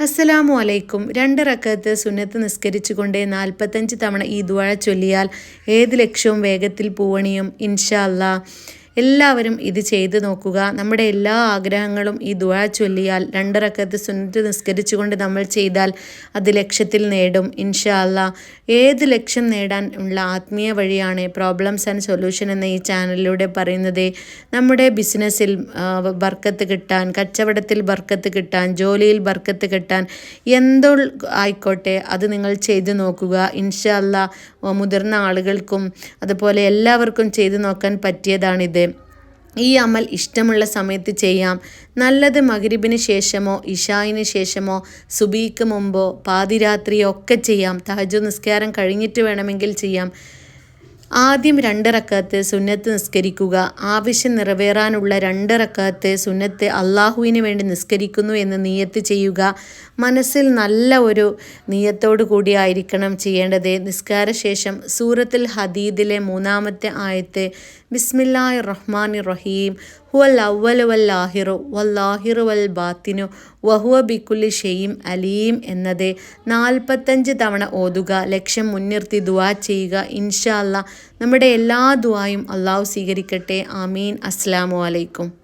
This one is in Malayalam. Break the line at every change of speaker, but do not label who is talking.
അസ്സലാമു അലൈക്കും. രണ്ട് റക്കത്ത് സുന്നത്ത് നിസ്കരിച്ചുകൊണ്ട് നാൽപ്പത്തഞ്ച് തവണ ഈ ദുആ ചൊല്ലിയാൽ ഏത് ലക്ഷ്യവും വേഗത്തിൽ പൂവണിയും ഇൻഷാ അല്ലാ എല്ലാവരും ഇത് ചെയ്ത് നോക്കുക. നമ്മുടെ എല്ലാ ആഗ്രഹങ്ങളും ഈ ദുആ ചൊല്ലിയാൽ രണ്ടിറക്കത്ത് സുന്നത്ത് നിസ്കരിച്ചുകൊണ്ട് നമ്മൾ ചെയ്താൽ അത് ലക്ഷ്യത്തിൽ നേടും. ഇൻഷാ അല്ലാ ഏത് ലക്ഷ്യം നേടാൻ ഉള്ള ആത്മീയ വഴിയാണ് പ്രോബ്ലംസ് ആൻഡ് സൊല്യൂഷൻ എന്ന ഈ ചാനലിലൂടെ പറയുന്നത്. നമ്മുടെ ബിസിനസ്സിൽ ബർക്കത്ത് കിട്ടാൻ കച്ചവടത്തിൽ ബർക്കത്ത് കിട്ടാൻ ജോലിയിൽ ബർക്കത്ത് കിട്ടാൻ എന്തോ ആയിക്കോട്ടെ അത് നിങ്ങൾ ചെയ്തു നോക്കുക. ഇൻഷാ അല്ലാ മുതിർന്ന ആളുകൾക്കും അതുപോലെ എല്ലാവർക്കും ചെയ്തു നോക്കാൻ പറ്റിയതാണിത്. ഈ അമൽ ഇഷ്ടമുള്ള സമയത്ത് ചെയ്യാം. നല്ലത് മകരിബിന് ശേഷമോ ഇഷായിന് ശേഷമോ സുബീക്ക് മുമ്പോ പാതിരാത്രിയോ ഒക്കെ ചെയ്യാം. തഹജു നിസ്കാരം കഴിഞ്ഞിട്ട് വേണമെങ്കിൽ ചെയ്യാം. ആദ്യം രണ്ട് റക്കാത്ത് സുന്നത്ത് നിസ്കരിക്കുക. ആവശ്യം നിറവേറാനുള്ള രണ്ട് റക്കാത്ത് സുന്നത്ത് അള്ളാഹുവിന് വേണ്ടി നിസ്കരിക്കുന്നു എന്ന് നീയത്ത് ചെയ്യുക. മനസ്സിൽ നല്ല ഒരു നീയത്തോടു കൂടി ആയിരിക്കണം ചെയ്യേണ്ടത്. നിസ്കാര ശേഷം സൂറത്തിൽ ഹദീദിലെ മൂന്നാമത്തെ ആയത്ത് ബിസ്മില്ലാഹി റഹ്മാൻ റഹീം ഹുവൽ അവൽ വൽ ആഹിറു വല്ലാഹിറു വൽ ബാത്തിനു വഹുവ ബിക്കുലി ഷെയ്യും അലീം എന്നത് നാൽപ്പത്തഞ്ച് തവണ ഓതുക. ലക്ഷ്യം മുൻനിർത്തി ദുവാ ചെയ്യുക. ഇൻഷാ അല്ലാ നമ്മുടെ എല്ലാ ദുവായും അള്ളാഹു സ്വീകരിക്കട്ടെ. ആമീൻ. അസ്സാം വലൈക്കും